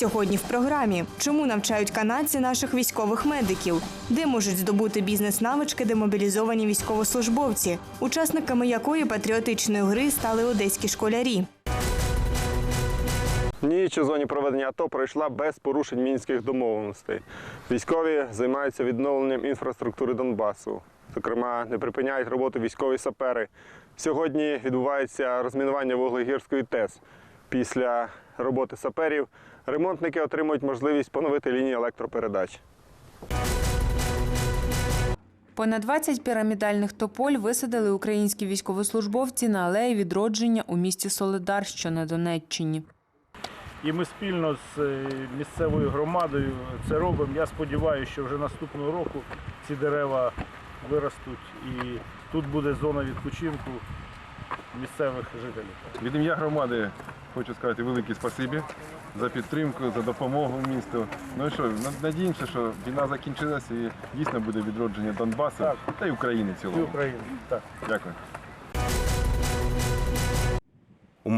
Сьогодні в програмі чому навчають канадці наших військових медиків, де можуть здобути бізнес-навички демобілізовані військовослужбовці, учасниками якої патріотичної гри стали одеські школярі. Ніч у зоні проведення АТО пройшла без порушень мінських домовленостей. Військові займаються відновленням інфраструктури Донбасу. Зокрема, не припиняють роботу військові сапери. Сьогодні відбувається розмінування Вуглегірської ТЕС. Після роботи саперів ремонтники отримують можливість поновити лінії електропередач. Понад 20 пірамідальних тополь висадили українські військовослужбовці на алеї відродження у місті Солидар, що на Донеччині. І ми спільно з е, місцевою громадою це робимо. Я сподіваюся, що вже наступного року ці дерева виростуть і тут буде зона відпочинку місцевих жителів. Від ім'я громади хочу сказати велике спасибі за підтримку, за допомогу місту. Ну і що, над- надіємося, що війна закінчилася і дійсно буде відродження Донбасу Так. та й України в І цілому. України. Так. Дякую.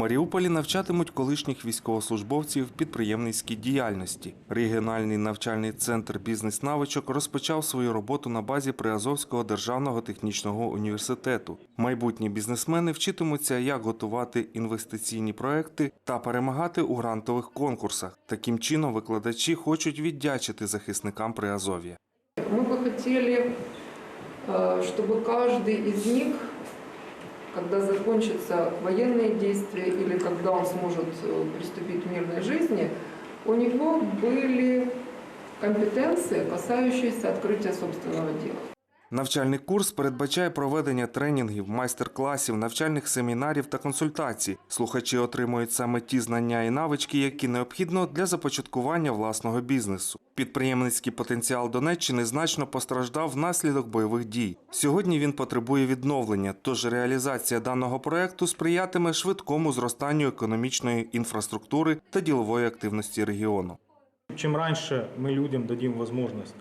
Маріуполі навчатимуть колишніх військовослужбовців підприємницькій діяльності. Регіональний навчальний центр бізнес-навичок розпочав свою роботу на базі Приазовського державного технічного університету. Майбутні бізнесмени вчитимуться, як готувати інвестиційні проекти та перемагати у грантових конкурсах. Таким чином, викладачі хочуть віддячити захисникам Приазов'я. Мы бы хотели, э, чтобы каждый из них, когда закончатся военные действия или когда он сможет э, приступить к мирной жизни, у него были компетенции, касающиеся открытия собственного дела. Навчальний курс передбачає проведення тренінгів, майстер-класів, навчальних семінарів та консультацій. Слухачі отримують саме ті знання і навички, які необхідно для започаткування власного бізнесу. Підприємницький потенціал Донеччини значно постраждав внаслідок бойових дій. Сьогодні він потребує відновлення, тож реалізація даного проекту сприятиме швидкому зростанню економічної інфраструктури та ділової активності регіону. Чем раньше мы людям дадим возможность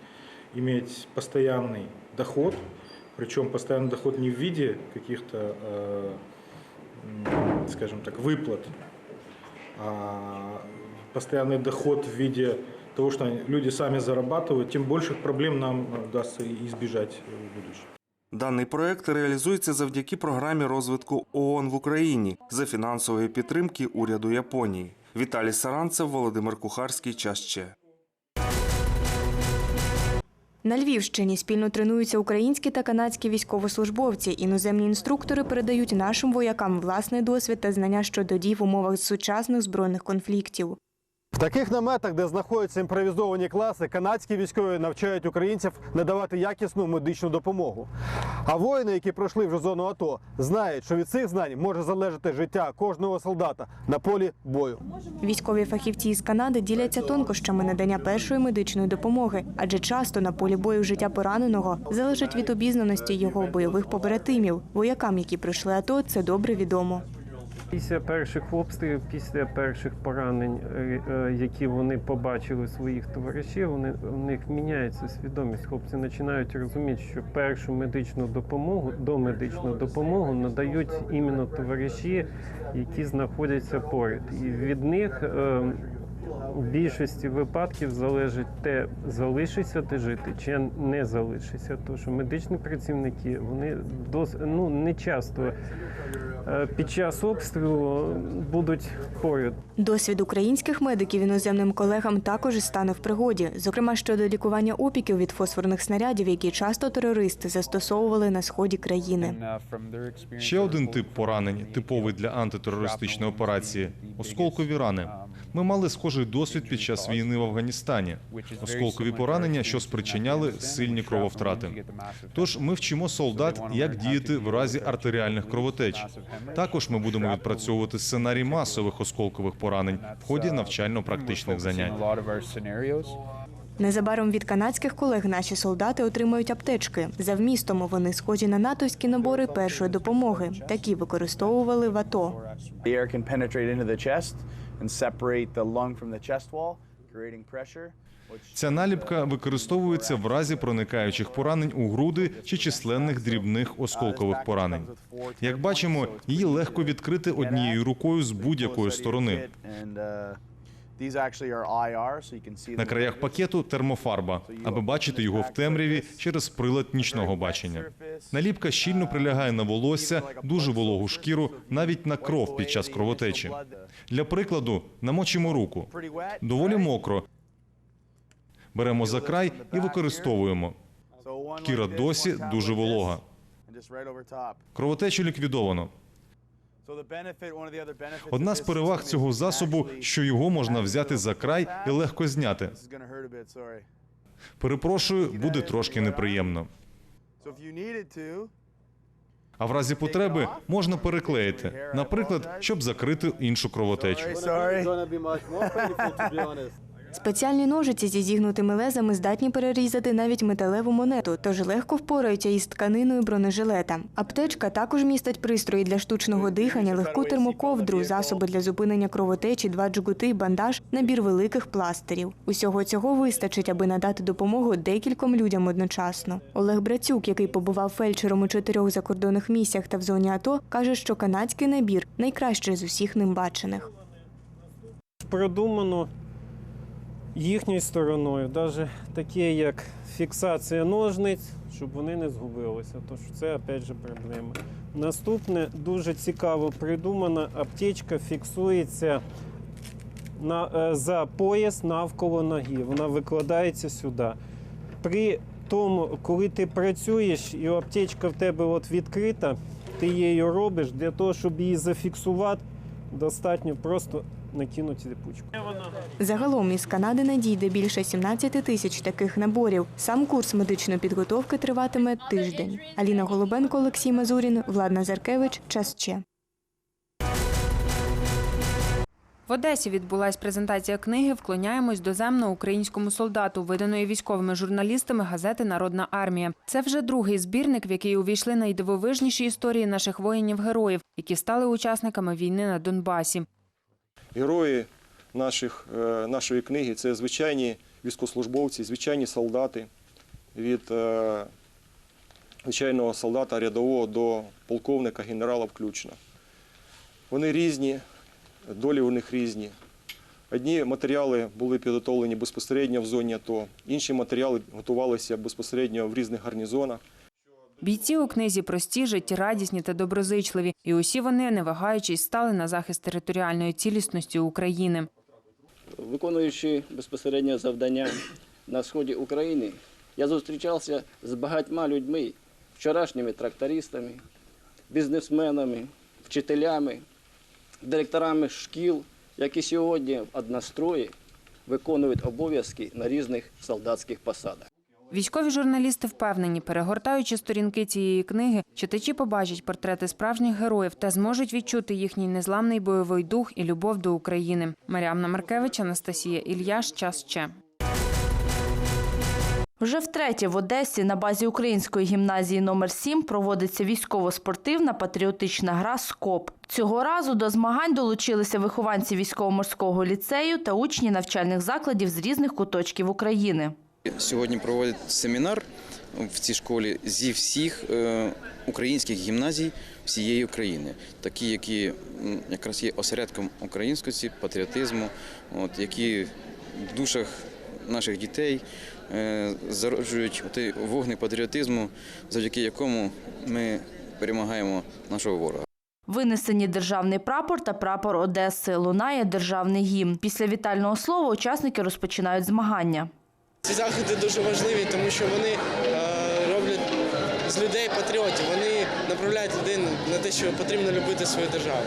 иметь постоянный доход, причем постоянный доход не в виде каких-то, э, м, скажем так, выплат, а постоянный доход в виде того, что они- люди сами зарабатывают, тем больших проблем нам удастся избежать в будущем. Даний проект реалізується завдяки програмі розвитку ООН в Україні за фінансової підтримки уряду Японії. Віталій Саранцев, Володимир Кухарський. Час ще. На Львівщині спільно тренуються українські та канадські військовослужбовці. Іноземні інструктори передають нашим воякам власний досвід та знання щодо дій в умовах сучасних збройних конфліктів. В таких наметах, де знаходяться імпровізовані класи, канадські військові навчають українців надавати якісну медичну допомогу. А воїни, які пройшли вже зону АТО, знають, що від цих знань може залежати життя кожного солдата на полі бою. Військові фахівці із Канади діляться тонкощами надання першої медичної допомоги, адже часто на полі бою життя пораненого залежить від обізнаності його бойових побратимів. Воякам, які пройшли АТО, це добре відомо. Після перших обстрілів, після перших поранень, е, е, які вони побачили у своїх товаришів, вони в них міняється свідомість. Хлопці починають розуміти, що першу медичну допомогу, домедичну допомогу надають іменно товариші, які знаходяться поряд. І від них е, в більшості випадків залежить те, залишиться ти жити чи не залишиться. Тому що медичні працівники вони дос, ну, не часто е, під час обстрілу будуть поряд. Досвід українських медиків іноземним колегам також стане в пригоді, зокрема щодо лікування опіків від фосфорних снарядів, які часто терористи застосовували на сході країни. Ще один тип поранень, типовий для антитерористичної операції осколкові рани. Ми мали схожий досвід під час війни в Афганістані. Осколкові поранення, що спричиняли сильні крововтрати. Тож ми вчимо солдат, як діяти в разі артеріальних кровотеч. Також ми будемо відпрацьовувати сценарій масових осколкових поранень в ході навчально-практичних занять. Незабаром від канадських колег наші солдати отримають аптечки. За вмістом вони схожі на натовські набори першої допомоги. Такі використовували в АТО. Ця наліпка використовується в разі проникаючих поранень у груди чи численних дрібних осколкових поранень. Як бачимо, її легко відкрити однією рукою з будь-якої сторони. На краях пакету термофарба, аби бачити його в темряві через прилад нічного бачення. Наліпка щільно прилягає на волосся, дуже вологу шкіру, навіть на кров під час кровотечі. Для прикладу, намочимо руку. Доволі мокро. Беремо за край і використовуємо. Шкіра досі дуже волога. Кровотечу ліквідовано. Одна з переваг цього засобу, що його можна взяти за край і легко зняти. Перепрошую, буде трошки неприємно. Needed to, А в разі потреби можна переклеїти, наприклад, щоб закрити іншу кровотечу. Спеціальні ножиці зі зігнутими лезами здатні перерізати навіть металеву монету, тож легко впораються із тканиною бронежилета. Аптечка також містить пристрої для штучного дихання, легку термоковдру, засоби для зупинення кровотечі, два джгути, бандаж, набір великих пластирів. Усього цього вистачить, аби надати допомогу декільком людям одночасно. Олег Брацюк, який побував фельдшером у чотирьох закордонних місіях та в зоні АТО, каже, що канадський набір найкращий з усіх ним бачених. продумано їхньою стороною, навіть таке як фіксація ножниць, щоб вони не згубилися. Тож це опять же проблема. Наступне дуже цікаво придумана аптечка фіксується на, е, за пояс навколо ноги. Вона викладається сюди. При тому, коли ти працюєш і аптечка в тебе от відкрита, ти її робиш для того, щоб її зафіксувати, достатньо просто накинути липучку. Загалом із Канади надійде більше 17 тисяч таких наборів. Сам курс медичної підготовки триватиме тиждень. Аліна Голубенко, Олексій Мазурін, Влад Назаркевич. Час ще. В Одесі відбулась презентація книги Вклоняємось доземно українському солдату, виданої військовими журналістами газети Народна армія. Це вже другий збірник, в який увійшли найдивовижніші історії наших воїнів-героїв, які стали учасниками війни на Донбасі. Герої наших, е, нашої книги це звичайні військовослужбовці, звичайні солдати від е, звичайного солдата рядового до полковника, генерала включно. Вони різні, долі у них різні. Одні матеріали були підготовлені безпосередньо в зоні АТО, інші матеріали готувалися безпосередньо в різних гарнізонах. Бійці у книзі прості, життєрадісні та доброзичливі, і усі вони, не вагаючись, стали на захист територіальної цілісності України. виконуючи безпосередньо завдання на сході України, я зустрічався з багатьма людьми, вчорашніми трактористами, бізнесменами, вчителями, директорами шкіл, які сьогодні в однострої виконують обов'язки на різних солдатських посадах. Військові журналісти впевнені, перегортаючи сторінки цієї книги, читачі побачать портрети справжніх героїв та зможуть відчути їхній незламний бойовий дух і любов до України. Маріамна Маркевич, Анастасія Ільяш. Час ще. Вже втретє в Одесі на базі Української гімназії номер 7 проводиться військово-спортивна патріотична гра «Скоп». Цього разу до змагань долучилися вихованці військово-морського ліцею та учні навчальних закладів з різних куточків України. Сьогодні проводять семінар в цій школі зі всіх е, українських гімназій всієї України, такі, які якраз є осередком українськості, патріотизму, от, які в душах наших дітей е, зароджують той вогник патріотизму, завдяки якому ми перемагаємо нашого ворога. Винесені державний прапор та прапор Одеси. Лунає державний гімн. Після вітального слова учасники розпочинають змагання. Ці заходи дуже важливі, тому що вони е, роблять з людей патріотів. Вони направляють людей на те, що потрібно любити свою державу.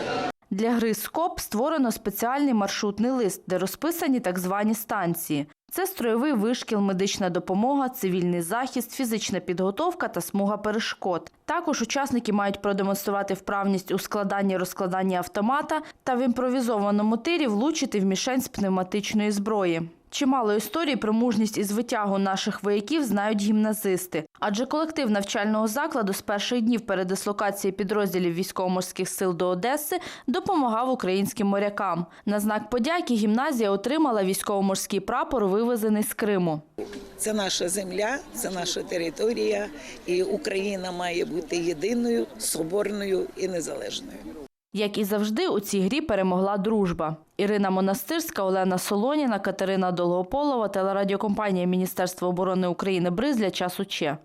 Для гри «Скоп» створено спеціальний маршрутний лист, де розписані так звані станції. Це строєвий вишкіл, медична допомога, цивільний захист, фізична підготовка та смуга перешкод. Також учасники мають продемонструвати вправність у складанні розкладанні автомата та в імпровізованому тирі влучити в мішень з пневматичної зброї. Чимало історій про мужність із витягу наших вояків знають гімназисти. Адже колектив навчального закладу з перших днів передислокації підрозділів військово-морських сил до Одеси допомагав українським морякам. На знак подяки гімназія отримала військово-морський прапор, вивезений з Криму. Це наша земля, це наша територія, і Україна має бути єдиною, соборною і незалежною. Як і завжди, у цій грі перемогла дружба. Ірина Монастирська, Олена Солоніна, Катерина Долгополова, телерадіокомпанія Міністерства оборони України «Бриз» для часу Че.